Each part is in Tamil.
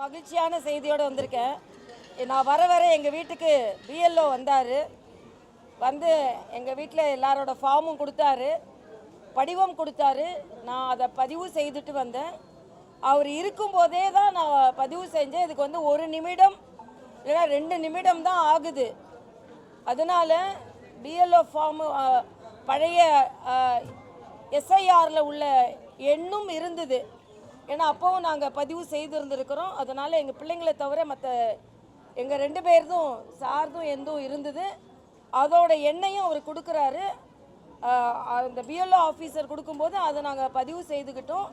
மகிழ்ச்சியான செய்தியோடு வந்திருக்கேன். நான் வர வர எங்கள் வீட்டுக்கு பிஎல்ஓ வந்தார். வந்து எங்கள் வீட்டில் எல்லாரோட ஃபார்மும் கொடுத்தாரு. படிவம் கொடுத்தாரு. நான் அதை பதிவு செய்துட்டு வந்தேன். அவர் இருக்கும்போதே தான் நான் பதிவு செஞ்சேன். இதுக்கு வந்து ஒரு நிமிடம் இல்லைன்னா ரெண்டு நிமிடம் தான் ஆகுது. அதனால் பிஎல்ஓ ஃபார்மு பழைய எஸ்ஐஆரில் உள்ள எண்ணும் இருந்தது. ஏன்னா அப்போவும் நாங்கள் பதிவு செய்திருந்திருக்கிறோம். அதனால் எங்கள் பிள்ளைங்களை தவிர மற்ற எங்கள் ரெண்டு பேர்தும் சார்தும் எந்தும் இருந்தது. அதோட எண்ணையும் அவர் கொடுக்குறாரு. அந்த பிஎல்ஓ ஆஃபீஸர் கொடுக்கும்போது அதை நாங்கள் பதிவு செய்துக்கிட்டோம்.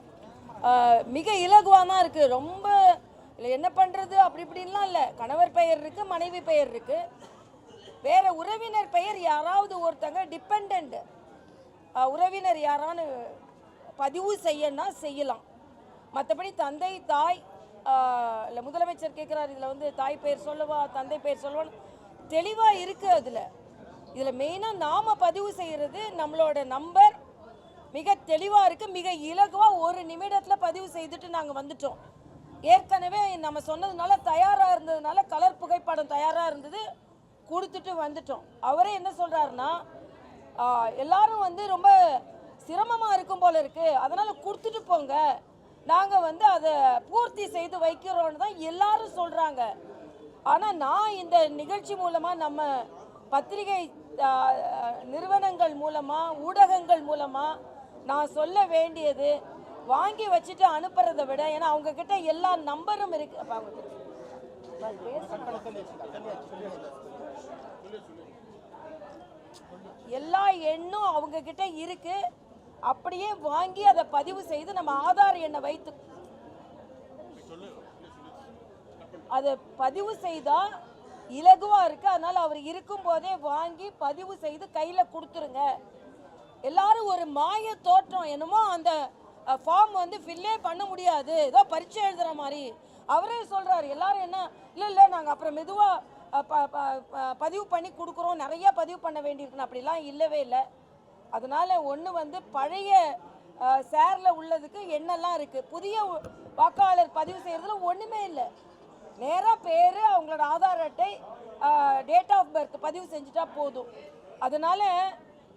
மிக இலகுவாக தான் இருக்குது ரொம்ப இல்லை என்ன பண்ணுறது அப்படி இப்படின்லாம் இல்லை. கணவர் பெயர் இருக்குது மனைவி பெயர் இருக்குது வேறு உறவினர் பெயர் யாராவது ஒருத்தங்க டிபெண்ட் உறவினர் யாரான்னு பதிவு செய்யணும்னா செய்யலாம். மற்றபடி தந்தை தாய் இல்லை முதலமைச்சர் கேட்குறாரு இதில் வந்து தாய் பெயர் சொல்லவா தந்தை பெயர் சொல்லவான்னு. தெளிவாக இருக்குது அதில். இதில் மெயினாக நாம் பதிவு செய்கிறது நம்மளோட நம்பர். மிக தெளிவாக இருக்குது மிக இலகுவாக ஒரு நிமிடத்தில் பதிவு செய்துட்டு நாங்கள் வந்துட்டோம். ஏற்கனவே நம்ம சொன்னதுனால தயாராக இருந்ததுனால கலர் புகைப்படம் தயாராக இருந்தது கொடுத்துட்டு வந்துட்டோம். அவரே என்ன சொல்கிறாருன்னா எல்லாரும் வந்து ரொம்ப சிரமமாக இருக்கும் போல இருக்குது அதனால் கொடுத்துட்டு போங்க. நாங்கள் வந்து அதை பூர்த்தி செய்து வைக்கிறோன்னு தான் எல்லாரும் சொல்கிறாங்க ஆனால் நான் இந்த நிகழ்ச்சி மூலமாக நம்ம பத்திரிகை நிறுவனங்கள் மூலமாக ஊடகங்கள் மூலமாக நான் சொல்ல வேண்டியது வாங்கி வச்சுட்டு அனுப்புறதை விட ஏன்னா அவங்க கிட்ட எல்லா நம்பரும் இருக்கு. எல்லா எண்ணும் அவங்க கிட்ட இருக்கு. அப்படியே வாங்கி அதை பதிவு செய்து நம்ம ஆதார் எண்ணை வைத்து அதை பதிவு செய்தா இலகுவா இருக்கு. அதனால அவர் இருக்கும் போதே வாங்கி பதிவு செய்து கையில கொடுத்துருங்க. எல்லாரும் ஒரு மாய தோற்றம் என்னமோ அந்த ஃபார்ம் வந்து ஃபில்லே பண்ண முடியாது. ஏதோ பரீட்சை எழுதுற மாதிரி. அவரே சொல்றாரு எல்லாரும் என்ன இல்லை இல்லை நாங்கள் அப்புறம் மெதுவாக பதிவு பண்ணி கொடுக்குறோம். நிறைய பதிவு பண்ண வேண்டியிருக்குன்னு. அப்படிலாம் இல்லவே இல்லை. அதனால் ஒன்று வந்து பழைய சேரில் உள்ளதுக்கு எண்ணெல்லாம் இருக்குது புதிய வாக்காளர் பதிவு செய்கிறதுல ஒன்றுமே இல்லை. நேராக பேர் அவங்களோட ஆதார் அட்டை டேட் ஆஃப் பர்த் பதிவு செஞ்சுட்டா போதும். அதனால்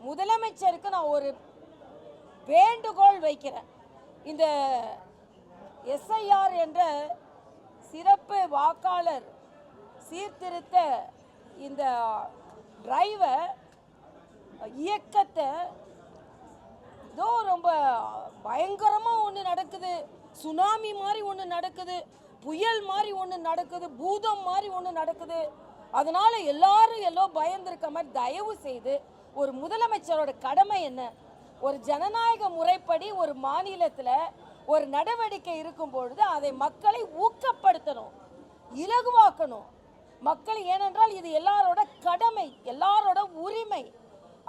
முதலமைச்சருக்கு நான் ஒரு வேண்டுகோள் வைக்கிறேன். இந்த எஸ்ஐஆர் என்ற சிறப்பு வாக்காளர் சீர்திருத்த இந்த டிரைவை இயக்கத்தை ஏதோ ரொம்ப பயங்கரமாக ஒன்று நடக்குது. சுனாமி மாதிரி ஒன்று நடக்குது. புயல் மாதிரி ஒன்று நடக்குது. பூதம் மாதிரி ஒன்று நடக்குது. அதனால் எல்லாரும் எல்லோ பயந்துருக்க மாதிரி தயவு செய்து ஒரு முதலமைச்சரோட கடமை என்ன? ஒரு ஜனநாயக முறைப்படி ஒரு மாநிலத்தில் ஒரு நடவடிக்கை இருக்கும் பொழுது அதை மக்களை ஊக்கப்படுத்தணும். இலகுவாக்கணும். மக்கள் ஏனென்றால் இது எல்லாரோட கடமை எல்லாரோட உரிமை.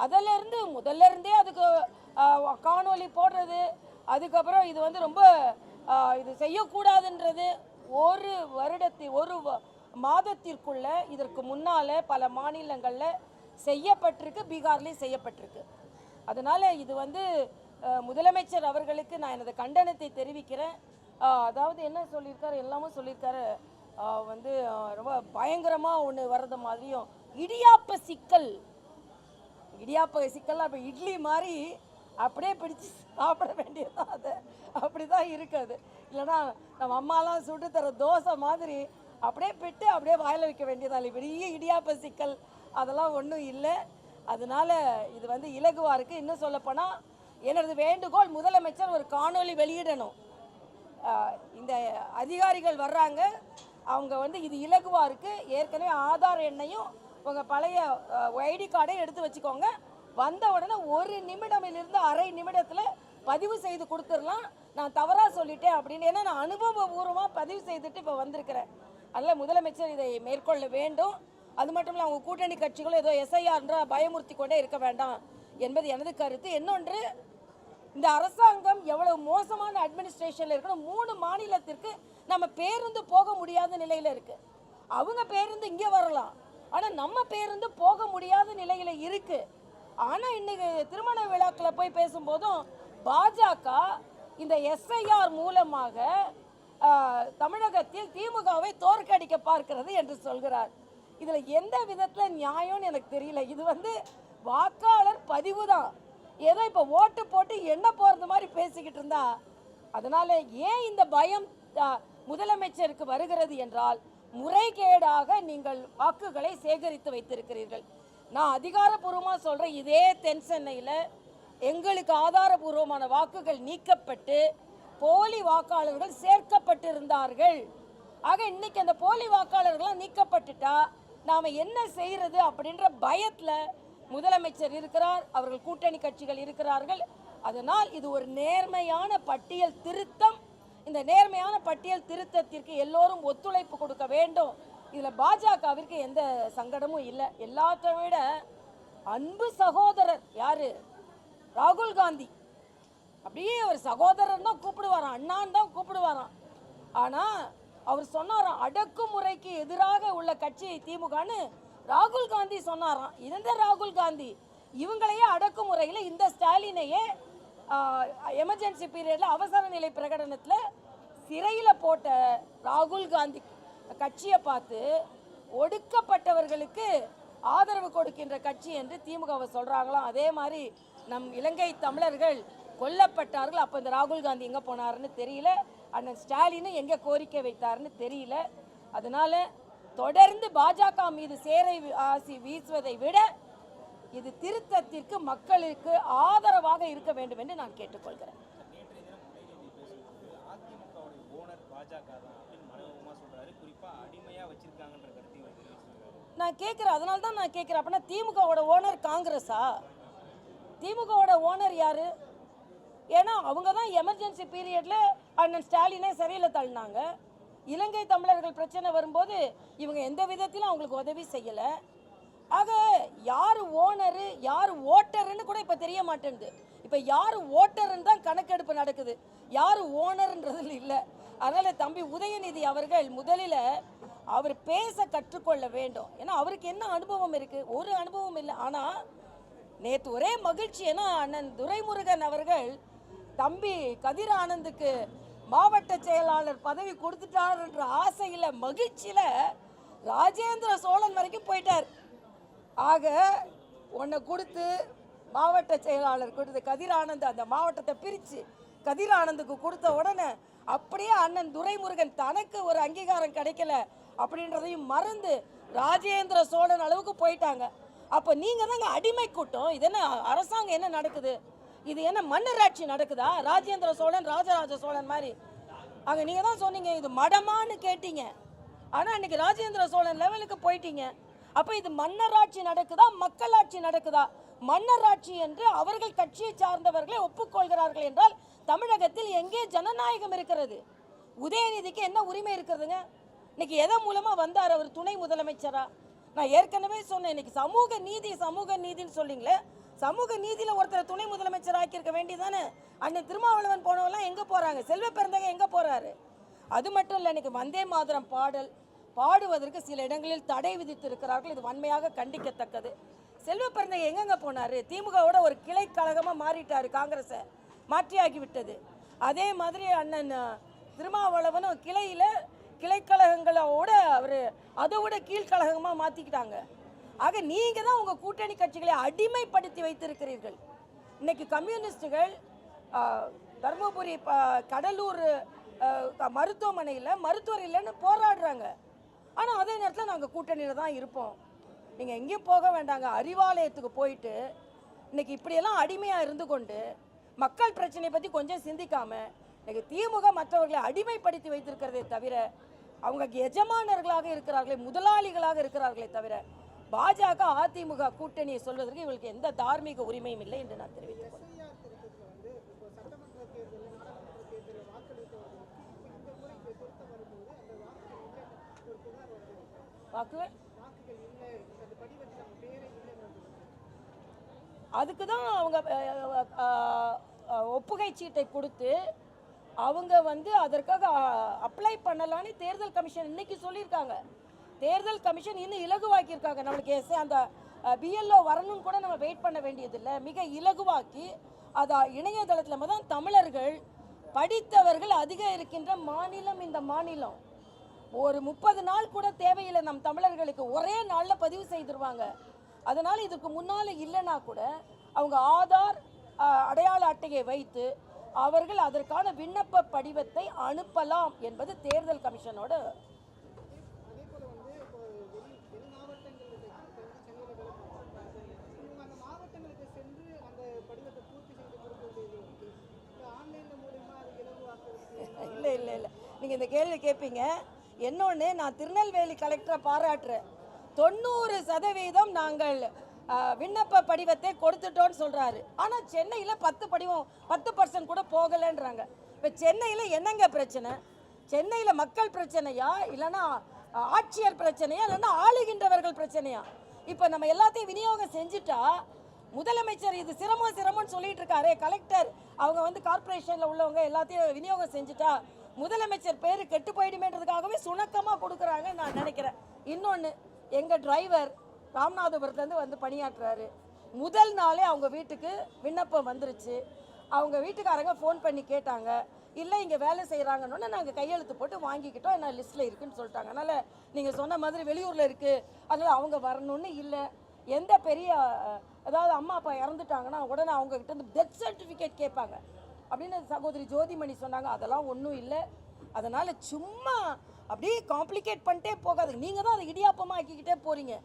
அதில் இருந்து முதல்ல இருந்தே அதுக்கு காணொலி காணொளி போடுறது அதுக்கப்புறம் இது வந்து ரொம்ப இது செய்யக்கூடாதுன்றது ஒரு வருடத்தில் ஒரு மாதத்திற்குள்ள இதற்கு முன்னால பல மாநிலங்களில் செய்யப்பட்டிருக்கு பீகார்லேயும் செய்யப்பட்டிருக்கு. அதனால் இது வந்து முதலமைச்சர் அவர்களுக்கு நான் எனது கண்டனத்தை தெரிவிக்கிறேன். அதாவது என்ன சொல்லியிருக்காரு எல்லாமும் சொல்லியிருக்காரு. வந்து ரொம்ப பயங்கரமாக ஒன்று வர்றது மாதிரியும் இடியாப்ப சிக்கல் இடியாப்ப சிக்கல்லாம் இப்போ இட்லி மாதிரி அப்படியே பிடிச்சி சாப்பிட வேண்டியதுதான் அது. அப்படி தான் இருக்குது. இல்லைன்னா நம்ம அம்மாலாம் சுட்டு தர தோசை மாதிரி அப்படியே பிட்டு அப்படியே வாயில் வைக்க வேண்டியதான் இல்லை பெரிய இடியாப்ப சிக்கல். அதெல்லாம் ஒன்றும் இல்லை. அதனால் இது வந்து இலகுவாக இருக்குது இன்னும் சொல்லப்போனால் எனது வேண்டுகோள் முதலமைச்சர் ஒரு காணொளி வெளியிடணும். இந்த அதிகாரிகள் வர்றாங்க. அவங்க வந்து இது இலகுவாக இருக்குது ஏற்கனவே ஆதார் எண்ணையும் உங்கள் பழைய ஐடி கார்டை எடுத்து வச்சுக்கோங்க. வந்த உடனே ஒரு நிமிடமிலிருந்து அரை நிமிடத்தில் பதிவு செய்து கொடுத்துடலாம். நான் தவறாக சொல்லிட்டேன் அப்படின்னு. ஏன்னா நான் அனுபவபூர்வமாக பதிவு செய்துட்டு இப்போ வந்திருக்கிறேன். அதனால் முதலமைச்சர் இதை மேற்கொள்ள வேண்டும். அது மட்டும் இல்லை அவங்க கூட்டணி கட்சிகளும் ஏதோ எஸ்ஐஆர்ன்ற பயமுறுத்தி கொண்டே இருக்க வேண்டாம் என்பது எனது கருத்து. இன்னொன்று இந்த அரசாங்கம் எவ்வளவு மோசமான அட்மினிஸ்ட்ரேஷனில் இருக்கணும் மூணு மாநிலத்திற்கு நம்ம பேருந்து போக முடியாத நிலையில் இருக்குது அவங்க பேருந்து இங்கே வரலாம். ஆனால் நம்ம பேருந்து போக முடியாத நிலையில் இருக்குது ஆனால் இன்னைக்கு திருமண விழாக்களை போய் பேசும்போதும் பாஜக இந்த எஸ்ஐஆர் மூலமாக தமிழகத்தில் திமுகவை தோற்கடிக்க பார்க்கிறது என்று சொல்கிறார். இதில் எந்த விதத்தில் நியாயம்னு எனக்கு தெரியல. இது வந்து வாக்காளர் பதிவு தான். ஏதோ இப்போ ஓட்டு போட்டு என்ன போகிறது மாதிரி பேசிக்கிட்டு இருந்தா அதனால ஏன் இந்த பயம் முதலமைச்சருக்கு வருகிறது என்றால் முறைகேடாக நீங்கள் வாக்குகளை சேகரித்து வைத்திருக்கிறீர்கள். நான் அதிகாரப்பூர்வமாக சொல்கிறேன் இதே தென் சென்னையில் எங்களுக்கு ஆதாரபூர்வமான வாக்குகள் நீக்கப்பட்டு போலி வாக்காளர்கள் சேர்க்கப்பட்டிருந்தார்கள். ஆக இன்னைக்கு அந்த போலி வாக்காளர்கள்லாம் நீக்கப்பட்டுட்டா நாம் என்ன செய்கிறது அப்படின்ற பயத்தில் முதலமைச்சர் இருக்கிறார் அவர்கள் கூட்டணி கட்சிகள் இருக்கிறார்கள். அதனால் இது ஒரு நேர்மையான பட்டியல் திருத்தம் இந்த நேர்மையான பட்டியல் திருத்தத்திற்கு எல்லோரும் ஒத்துழைப்பு கொடுக்க வேண்டும். இதில் பாஜகவிற்கு எந்த சங்கடமும் இல்லை. எல்லாத்த விட அன்பு சகோதரர் யாரு? ராகுல் காந்தி. அப்படியே ஒரு சகோதரன் தான் கூப்பிடுவாராம். அண்ணான் தான் கூப்பிடுவாராம். ஆனால் அவர் சொன்னாராம் அடக்குமுறைக்கு எதிராக உள்ள கட்சி திமுகன்னு? ராகுல் காந்தி சொன்னாராம். இருந்த ராகுல் காந்தி? இவங்களையே அடக்குமுறையில் இந்த ஸ்டாலினையே எமர்ஜென்சி பீரியடில் அவசர நிலை பிரகடனத்தில் சிறையில் போட்ட ராகுல் காந்தி கட்சியை பார்த்து ஒடுக்கப்பட்டவர்களுக்கு ஆதரவு கொடுக்கின்ற கட்சி என்று திமுகவை சொல்கிறாங்களாம் அதே மாதிரி நம் இலங்கை தமிழர்கள் கொல்லப்பட்டார்கள். அப்போ இந்த ராகுல் காந்தி எங்கே போனாருன்னு தெரியல. அண்ணன் ஸ்டாலினும் எங்கே கோரிக்கை வைத்தாருன்னு தெரியல. அதனால் தொடர்ந்து பாஜக மீது சேரை ஆசி வீசுவதை விட இது திருத்தத்திற்கு மக்களுக்கு ஆதரவாக இருக்க வேண்டும் என்று நான் கேட்டுக்கொள்கிறேன் அதிமுகவுடைய ஓனர் பாஜக தான் அப்படின்னு நான் கேட்குறேன் அதனால தான் நான் கேட்குறேன் அப்படின்னா திமுகவோட ஓனர் காங்கிரஸா? திமுகவோட ஓனர் யாரு? ஏன்னா அவங்க தான் எமர்ஜென்சி பீரியட்ல அண்ணன் ஸ்டாலினை சிறையில் தள்ளினாங்க. இலங்கை தமிழர்கள் பிரச்சனை வரும்போது இவங்க எந்த விதத்திலும் அவங்களுக்கு உதவி செய்யலை. ஆக யார் ஓனரு யார் ஓட்டருன்னு கூட இப்போ தெரிய மாட்டேங்குது. இப்போ யார் ஓட்டருன்னு தான் கணக்கெடுப்பு நடக்குது. யார் ஓனர்ன்றதில் இல்லை. அதனால் தம்பி உதயநிதி அவர்கள் முதலில் அவர் பேச கற்றுக்கொள்ள வேண்டும். ஏன்னா அவருக்கு என்ன அனுபவம் இருக்குது ஒரு அனுபவம் இல்லை. ஆனால் நேற்று ஒரே மகிழ்ச்சி. ஏன்னா அண்ணன் துரைமுருகன் அவர்கள் தம்பி கதிர் ஆனந்துக்கு மாவட்ட செயலாளர் பதவி கொடுத்துட்டாருன்ற ஆசையில் மகிழ்ச்சியில் ராஜேந்திர சோழன் வரைக்கும் போயிட்டார். ஆக உன்னை கொடுத்து மாவட்ட செயலாளர் கொடுத்து கதிரானந்த் அந்த மாவட்டத்தை பிரித்து கதிர் ஆனந்துக்கு கொடுத்த உடனே அப்படியே அண்ணன் துரைமுருகன் தனக்கு ஒரு அங்கீகாரம் கிடைக்கல அப்படின்றதையும் மறந்து ராஜேந்திர சோழன் அளவுக்கு போயிட்டாங்க. அப்போ நீங்கள் தாங்க அடிமை கூட்டம். இது என்ன அரசாங்கம் என்ன நடக்குது? இது என்ன மன்னராட்சி நடக்குதா? ராஜேந்திர சோழன் ராஜராஜ சோழன் மாதிரி. அங்கே நீங்கள் தான் சொன்னீங்க இது மடமான்னு கேட்டீங்க. ஆனால் இன்னைக்கு ராஜேந்திர சோழன் லெவலுக்கு போயிட்டீங்க. அப்போ இது மன்னராட்சி நடக்குதா? மக்களாட்சி நடக்குதா? மன்னராட்சி என்று அவர்கள் கட்சியை சார்ந்தவர்களை ஒப்புக்கொள்கிறார்கள் என்றால் தமிழகத்தில் எங்கே ஜனநாயகம் இருக்கிறது? உதயநிதிக்கு என்ன உரிமை இருக்கிறதுங்க? இன்னைக்கு எதன் மூலமாக வந்தார் அவர் துணை முதலமைச்சரா? நான் ஏற்கனவே சொன்னேன் இன்னைக்கு சமூக நீதி சமூக நீதின்னு சொல்லிங்களே சமூக நீதியில் ஒருத்தர் துணை முதலமைச்சர் ஆக்கியிருக்க வேண்டியதானே அண்ணன் திருமாவளவன் போனவெல்லாம் எங்கே போகிறாங்க செல்வ பிறந்தக எங்கே போகிறாரு அது மட்டும் இல்லை இன்னைக்கு வந்தே மாதரம் பாடல் பாடுவதற்கு சில இடங்களில் தடை விதித்திருக்கிறார்கள். இது வன்மையாக கண்டிக்கத்தக்கது. செல்வ பிறந்தக எங்கெங்கே போனார்? திமுகவோட ஒரு கிளை கழகமாக மாறிட்டார் காங்கிரஸை. மாற்றியாகிவிட்டது. அதே மாதிரி அண்ணன் திருமாவளவனும் கிளையில் கிளைக்கழகங்களோட அவர் அதோட கீழ்கழகமாக மாற்றிக்கிட்டாங்க ஆக நீங்கள் தான் உங்கள் கூட்டணி கட்சிகளை அடிமைப்படுத்தி வைத்திருக்கிறீர்கள். இன்றைக்கி கம்யூனிஸ்டுகள் தருமபுரி ப- கடலூர் மருத்துவமனையில் மருத்துவர் இல்லைன்னு போராடுறாங்க. ஆனால் அதே நேரத்தில் நாங்கள் கூட்டணியில் தான் இருப்போம். நீங்கள் எங்கேயும் போக வேண்டாங்க. அறிவாலயத்துக்கு போயிட்டு இன்னைக்கு இப்படியெல்லாம் அடிமையாக இருந்து கொண்டு மக்கள் பிரச்சனையை பற்றி கொஞ்சம் சிந்திக்காமல் இன்றைக்கு திமுக மற்றவர்களை அடிமைப்படுத்தி வைத்திருக்கிறதே தவிர அவங்க எஜமானர்களாக இருக்கிறார்களே முதலாளிகளாக இருக்கிறார்களே தவிர பாஜக அதிமுக கூட்டணியை சொல்வதற்கு இவங்களுக்கு எந்த தார்மீக உரிமையும் இல்லை என்று நான் தெரிவித்துக் கொள்கிறேன். வாக்கு அதுக்கு தான் அவங்க ஒப்புகை சீட்டை கொடுத்து அவங்க வந்து அதற்காக அப்ளை பண்ணலான்னு தேர்தல் கமிஷன் இன்னைக்கு சொல்லியிருக்காங்க. தேர்தல் கமிஷன் இன்னும் இலகுவாக்கியிருக்காங்க. நம்மளுக்கு எஸ் அந்த பிஎல்ஓ வரணும்னு கூட நம்ம வெயிட் பண்ண வேண்டியதில்லை. மிக இலகுவாக்கி அதை இணையதளத்தில் தான் தமிழர்கள் படித்தவர்கள் அதிகம் இருக்கின்ற மாநிலம் இந்த மாநிலம். ஒரு முப்பது நாள் கூட தேவையில்லை நம் தமிழர்களுக்கு. ஒரே நாளில் பதிவு செய்திருவாங்க. அதனால் இதுக்கு முன்னால் இல்லைன்னா கூட அவங்க ஆதார் அடையாள அட்டையை வைத்து அவர்கள் அதற்கான விண்ணப்ப படிவத்தை அனுப்பலாம் என்பது தேர்தல் கமிஷனோட இல்லை இல்லை இல்லை. நீங்கள் இந்த கேள்வி கேட்பீங்க என்னொன்று நான் திருநெல்வேலி கலெக்டரை பாராட்டுறேன். தொண்ணூறு சதவீதம் நாங்கள் விண்ணப்ப படிவத்தை கொடுத்துட்டோன்னு சொல்கிறாரு ஆனால் சென்னையில் பத்து படிவம் பத்து பர்சன்ட் கூட போகலைன்றாங்க. இப்போ சென்னையில் என்னங்க பிரச்சனை? சென்னையில் மக்கள் பிரச்சனையா? இல்லைன்னா ஆட்சியர் பிரச்சனையா? இல்லைன்னா ஆளுகின்றவர்கள் பிரச்சனையா? இப்போ நம்ம எல்லாத்தையும் விநியோகம் செஞ்சுட்டா முதலமைச்சர் இது சிரமம் சிரமம்னு சொல்லிட்டு இருக்காரு கலெக்டர். அவங்க வந்து கார்பரேஷனில் உள்ளவங்க எல்லாத்தையும் விநியோகம் செஞ்சுட்டா முதலமைச்சர் பேர் கெட்டு போயிடுமேன்றதுக்காகவே சுணக்கமாக கொடுக்குறாங்க நான் நினைக்கிறேன். இன்னொன்று எங்கள் டிரைவர் ராமநாதபுரத்துலேருந்து வந்து பணியாற்றுறாரு. முதல் நாளே அவங்க வீட்டுக்கு விண்ணப்பம் வந்துருச்சு. அவங்க வீட்டுக்காரங்க ஃபோன் பண்ணி கேட்டாங்க. இல்லை இங்கே வேலை செய்கிறாங்கன்னு நாங்கள் கையெழுத்து போட்டு வாங்கிக்கிட்டோம். என்ன லிஸ்ட்டில் இருக்குதுன்னு சொல்லிட்டாங்க. அதனால் நீங்கள் சொன்ன மாதிரி வெளியூரில் இருக்குது அதனால் அவங்க வரணும்னு இல்லை. எந்த பெரிய அதாவது அம்மா அப்பா இறந்துட்டாங்கன்னா உடனே அவங்க கிட்ட இருந்து டெத் சர்டிஃபிகேட் கேட்பாங்க. அப்படின்னு சகோதரி ஜோதிமணி சொன்னாங்க. அதெல்லாம் ஒன்றும் இல்லை. அதனால் சும்மா அப்படியே காம்ப்ளிகேட் பண்ணிட்டே போகாது நீங்கள் தான் அதை இடியாப்பமாக ஆக்கிக்கிட்டே போகிறீங்க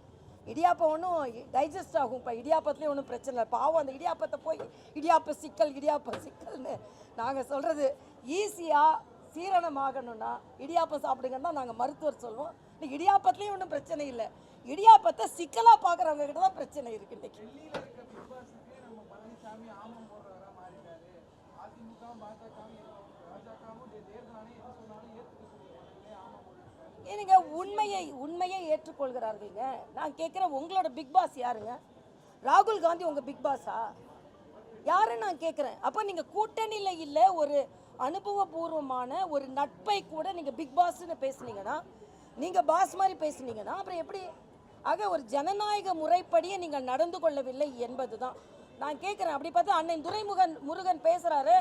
இடியாப்பம் ஒன்றும் டைஜஸ்ட் ஆகும் இப்போ இடியாப்பத்துலேயும் ஒன்றும் பிரச்சனை இல்லை. பாவம் அந்த இடியாப்பத்தை போய் இடியாப்ப சிக்கல் இடியாப்ப சிக்கல்னு நாங்கள் சொல்கிறது ஈஸியாக சீரணமாகணும்னா இடியாப்பம் சாப்பிடுங்கன்னா நாங்கள் மருத்துவர் சொல்லுவோம். இந்த இடியாப்பத்துலேயும் ஒன்றும் பிரச்சனை இல்லை. இடியாப்பத்தை சிக்கலாக பார்க்குறவங்க கிட்ட தான் பிரச்சனை இருக்குது இன்றைக்கி ஏனுங்க உண்மையை உண்மையை ஏற்றுக்கொள்கிறார்கள்ங்க? நான் கேட்குறேன் உங்களோட பிக் பாஸ் யாருங்க? ராகுல் காந்தி உங்கள் பிக் பாஸா? யாருன்னு நான் கேட்குறேன்? அப்போ நீங்கள் கூட்டணியில் இல்லை ஒரு அனுபவபூர்வமான ஒரு நட்பை கூட நீங்கள் பிக் பாஸ்ன்னு பேசுனீங்கன்னா நீங்கள் பாஸ் மாதிரி பேசுனீங்கன்னா அப்புறம் எப்படி? ஆக ஒரு ஜனநாயக முறைப்படியே நீங்கள் நடந்து கொள்ளவில்லை என்பது தான் நான் கேட்குறேன் அப்படி பார்த்தா அண்ணன் துரைமுகன் முருகன் பேசுகிறாரு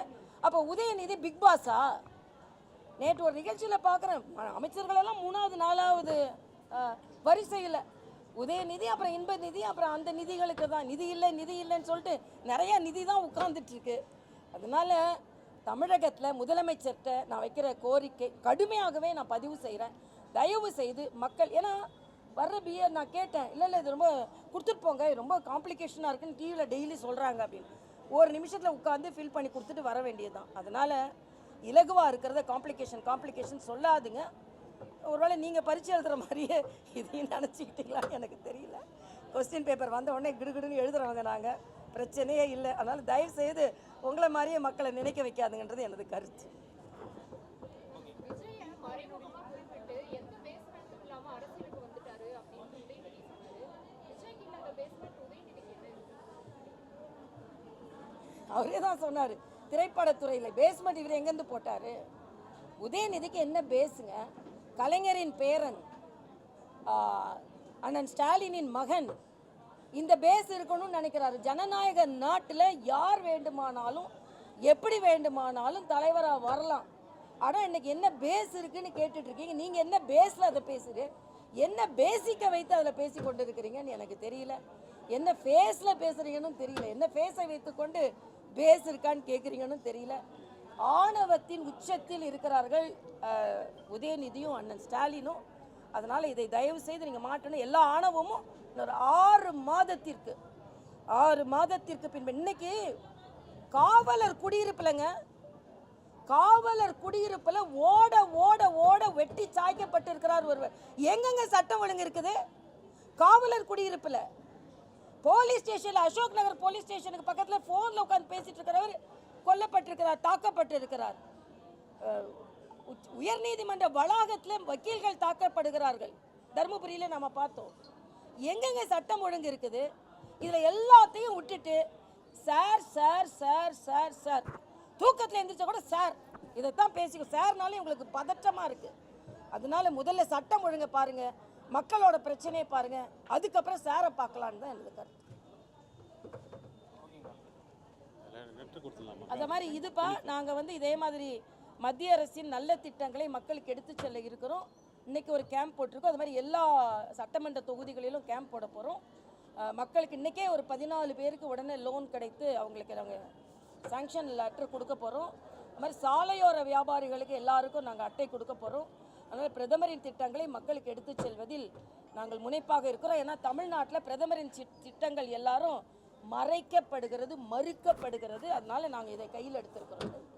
அப்போ உதயநிதி பிக் பாஸா? நேற்று ஒரு நிகழ்ச்சியில் பார்க்குறேன். அமைச்சர்கள் எல்லாம் மூணாவது நாலாவது வரிசையில். உதயநிதி அப்புறம் இன்ப நிதி அப்புறம் அந்த நிதிகளுக்கு தான். நிதி இல்லை நிதி இல்லைன்னு சொல்லிட்டு நிறைய நிதி தான் உட்காந்துட்டுருக்கு அதனால் அதனால தமிழகத்தில் முதலமைச்சர்கிட்ட நான் வைக்கிற கோரிக்கை கடுமையாகவே நான் பதிவு செய்கிறேன் தயவு செய்து மக்கள் ஏன்னா வர்ற பியர் நான் கேட்டேன். இல்லை இல்லை இது ரொம்ப கொடுத்துட்டு போங்க. ரொம்ப காம்ப்ளிகேஷனாக இருக்குன்னு டிவியில் டெய்லி சொல்கிறாங்க அப்படின்னு. ஒரு நிமிஷத்தில் உட்காந்து ஃபில் பண்ணி கொடுத்துட்டு வர வேண்டியது தான் அதனால் இலகுவாக இருக்கிறத காம்ப்ளிகேஷன் காம்ப்ளிகேஷன் சொல்லாதுங்க. ஒருவேளை நீங்கள் பரீட்சை எழுதுகிற மாதிரியே இதையும் நினச்சிக்கிட்டீங்களான்னு எனக்கு தெரியல. கொஸ்டின் பேப்பர் வந்த உடனே கிடுகிடுன்னு எழுதுறவங்க நாங்கள் பிரச்சனையே இல்லை. அதனால் தயவு செய்து உங்களை மாதிரியே மக்களை நினைக்க வைக்காதுங்கன்றது எனது கருத்து. அவரே தான் சொன்னார். திரைப்படத்துறையில் பேஸ்மெண்ட் இவர் எங்கேருந்து போட்டார்? உதயநிதிக்கு என்ன பேஸுங்க கலைஞரின் பேரன் அண்ணன் ஸ்டாலினின் மகன் இந்த பேஸ் இருக்கணும்னு நினைக்கிறாரு. ஜனநாயக நாட்டில் யார் வேண்டுமானாலும் எப்படி வேண்டுமானாலும் தலைவராக வரலாம். ஆனால் இன்னைக்கு என்ன பேஸ் இருக்குன்னு கேட்டுட்ருக்கீங்க நீங்கள் என்ன பேஸில் அதை பேசுகிறீங்க என்ன பேசிக்கை வைத்து அதில் பேசி கொண்டு இருக்கிறீங்கன்னு எனக்கு தெரியல. என்ன ஃபேஸில் பேசுகிறீங்கன்னு தெரியல. என்ன ஃபேஸை வைத்துக்கொண்டு பேஸ் இருக்கான்னு கேட்குறீங்கன்னு தெரியல. ஆணவத்தின் உச்சத்தில் இருக்கிறார்கள் உதயநிதியும் அண்ணன் ஸ்டாலினும். அதனால் இதை தயவு செய்து நீங்கள் மாட்டணும் எல்லா ஆணவமும் இன்னொரு ஆறு மாதத்திற்கு ஆறு மாதத்திற்கு பின்பு இன்னைக்கு காவலர் குடியிருப்பிலங்க காவலர் குடியிருப்பில் ஓட ஓட ஓட வெட்டி சாய்க்கப்பட்டு இருக்கிறார் ஒருவர். எங்கெங்க சட்டம் ஒழுங்கு இருக்குது? காவலர் குடியிருப்பில். போலீஸ் ஸ்டேஷன்ல அசோக் நகர் போலீஸ் ஸ்டேஷனுக்கு பக்கத்துல போன்ல உட்கார்ந்து பேசிட்டு இருக்கிறவர் கொல்லப்பட்டிருக்கிறார் தாக்கப்பட்டு இருக்கிறார் அஹ், உயர்நீதிமன்ற வளாகத்தில் வக்கீல்கள் தாக்கப்படுகிறார்கள். தருமபுரியில நம்ம பார்த்தோம். எங்கெங்க சட்டம் ஒழுங்கு இருக்குது? இதில் எல்லாத்தையும் விட்டுட்டு sir sir sir sir sir. தூக்கத்தில் எந்திரிச்சா கூட சார் இதைத்தான் பேசிக்கோ சார்னாலே உங்களுக்கு பதற்றமாக இருக்குது அதனால முதல்ல சட்டம் ஒழுங்கை பாருங்கள் மக்களோட பிரச்சனையை பாருங்க. அதுக்கப்புறம் சாரை பார்க்கலான்னு தான் எனக்கு கருத்து. அந்த மாதிரி இதுப்பா நாங்கள் வந்து இதே மாதிரி மத்திய அரசின் நல்ல திட்டங்களை மக்களுக்கு எடுத்து செல்ல இருக்கிறோம். இன்னைக்கு ஒரு கேம்ப் போட்டிருக்கோம். அது மாதிரி எல்லா சட்டமன்ற தொகுதிகளிலும் கேம்ப் போட போகிறோம் மக்களுக்கு இன்றைக்கே ஒரு பதினாலு பேருக்கு உடனே லோன் கிடைத்து அவங்களுக்கு நாங்கள் சாங்ஷன் லெட்டர் கொடுக்க போகிறோம் அது மாதிரி சாலையோர வியாபாரிகளுக்கு எல்லாருக்கும் நாங்கள் அட்டை கொடுக்க போகிறோம் அதனால் பிரதமரின் திட்டங்களை மக்களுக்கு எடுத்து செல்வதில் நாங்கள் முனைப்பாக இருக்கிறோம். ஏன்னா தமிழ்நாட்டில் பிரதமரின் சி- திட்டங்கள் எல்லாரும் மறைக்கப்படுகிறது மறுக்கப்படுகிறது. அதனால நாங்கள் இதை கையில் எடுத்திருக்கிறோம்.